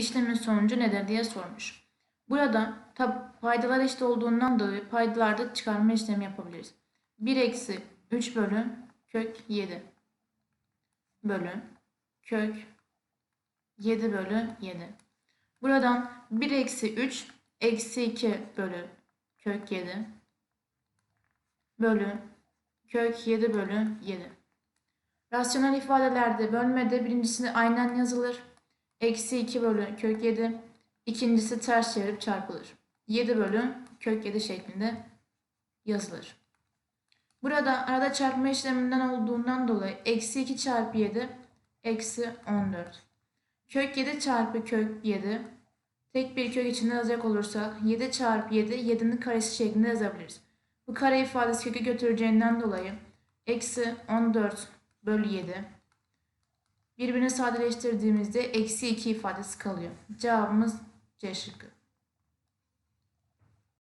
işlemin sonucu nedir diye sormuş. Burada tab paydalar eşit olduğundan dolayı paydalarda çıkarma işlemi yapabiliriz. 1 eksi 3 bölü kök 7 bölü kök 7 bölü 7. Buradan 1 eksi 3 eksi 2 bölü kök 7 bölü kök 7 bölü 7. Rasyonel ifadelerde bölmede birincisini aynen yazılır. Eksi 2 bölü kök 7. İkincisi ters çevirip çarpılır. 7 bölü kök 7 şeklinde yazılır. Burada arada çarpma işleminden olduğundan dolayı eksi 2 çarpı 7 eksi 14. Kök 7 çarpı kök 7 tek bir kök içinde yazacak olursak 7 çarpı 7 7'nin karesi şeklinde yazabiliriz. Bu kare ifadesi kökü götüreceğinden dolayı eksi 14 bölü 7 birbirini sadeleştirdiğimizde eksi 2 ifadesi kalıyor. Cevabımız C şıkkı.